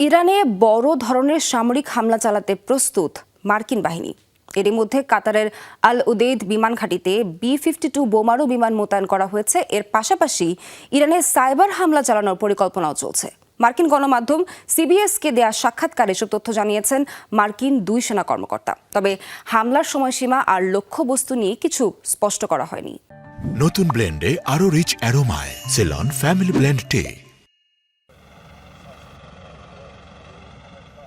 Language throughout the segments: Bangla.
ইরানে বড় ধরনের সামরিক হামলা চালাতে প্রস্তুত মার্কিন বাহিনী। এরই মধ্যে কাতারের আল উদেইদ বিমান ঘাঁটিতে বি ফিফটি টু বোমারু বিমান মোতায়েন করা হয়েছে। এর পাশাপাশি ইরানে সাইবার হামলা চালানোর পরিকল্পনাও চলছে। মার্কিন গণমাধ্যম সিবিএসকে দেয়া সাক্ষাৎকারে এসব তথ্য জানিয়েছেন মার্কিন দুই সেনা কর্মকর্তা। তবে হামলার সময়সীমা আর লক্ষ্যবস্তু নিয়ে কিছু স্পষ্ট করা হয়নি। নতুন ব্লেন্ডে আরও রিচ অ্যারোমায়, সেলন, ফ্যামিলি ব্লেন্ড টে।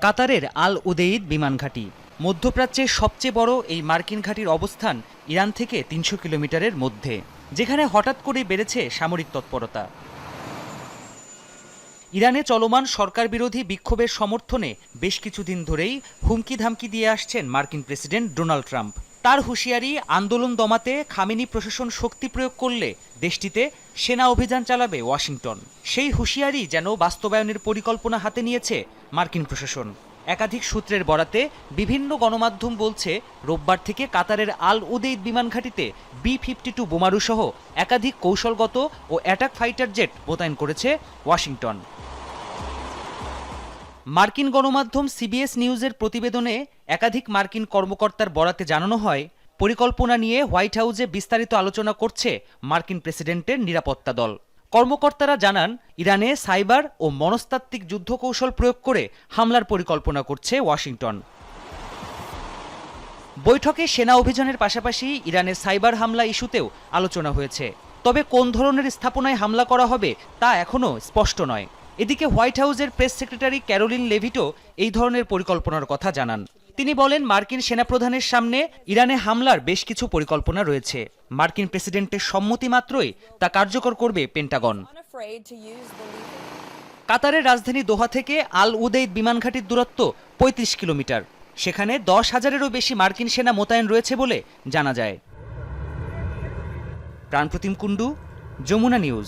কাতারের আল উদেইদ বিমান ঘাঁটি। মধ্যপ্রাচ্যের সবচেয়ে বড় এই মার্কিন ঘাঁটির অবস্থান ইরান থেকে তিনশো কিলোমিটারের মধ্যে, যেখানে হঠাৎ করে বেড়েছে সামরিক তৎপরতা। ইরানে চলমান সরকার বিরোধী বিক্ষোভের সমর্থনে বেশ কিছুদিন ধরেই হুমকি ধামকি দিয়ে আসছেন মার্কিন প্রেসিডেন্ট ডোনাল্ড ট্রাম্প। তার হুঁশিয়ারি, আন্দোলন দমাতে খামেনি প্রশাসন শক্তি প্রয়োগ করলে দেশটিতে সেনা অভিযান চালাবে ওয়াশিংটন। সেই হুঁশিয়ারি যেন বাস্তবায়নের পরিকল্পনা হাতে নিয়েছে মার্কিন প্রশাসন। একাধিক সূত্রের বরাতে বিভিন্ন গণমাধ্যম বলছে, রোববার থেকে কাতারের আল উদেইদ বিমান ঘাঁটিতে বি ফিফটি টু বোমারুসহ একাধিক কৌশলগত ও অ্যাটাক ফাইটার জেট মোতায়েন করেছে ওয়াশিংটন। মার্কিন গণমাধ্যম সিবিএস নিউজের প্রতিবেদনে একাধিক মার্কিন কর্মকর্তার বরাতে জানানো হয়, পরিকল্পনা নিয়ে হোয়াইট হাউসে বিস্তারিত আলোচনা করছে মার্কিন প্রেসিডেন্টের নিরাপত্তা দল। কর্মকর্তারা জানান, ইরানে সাইবার ও মনস্তাত্ত্বিক যুদ্ধ কৌশল প্রয়োগ করে হামলার পরিকল্পনা করছে ওয়াশিংটন। বৈঠকে সেনা অভিযানের পাশাপাশি ইরানের সাইবার হামলা ইস্যুতেও আলোচনা হয়েছে। তবে কোন ধরনের স্থাপনায় হামলা করা হবে তা এখনও স্পষ্ট নয়। এদিকে হোয়াইট হাউসের প্রেস সেক্রেটারি ক্যারোলিন লেভিটো এই ধরনের পরিকল্পনার কথা জানান। তিনি বলেন, মার্কিন সেনাপ্রধানের সামনে ইরানে হামলার বেশ কিছু পরিকল্পনা রয়েছে। মার্কিন প্রেসিডেন্টের সম্মতি মাত্রই তা কার্যকর করবে পেন্টাগন। কাতারের রাজধানী দোহা থেকে আল উদেইদ বিমানঘাটির দূরত্ব পঁয়ত্রিশ কিলোমিটার। সেখানে দশ হাজারেরও বেশি মার্কিন সেনা মোতায়েন রয়েছে বলে জানা যায়। প্রাণপ্রতিম কুণ্ডু, যমুনা নিউজ।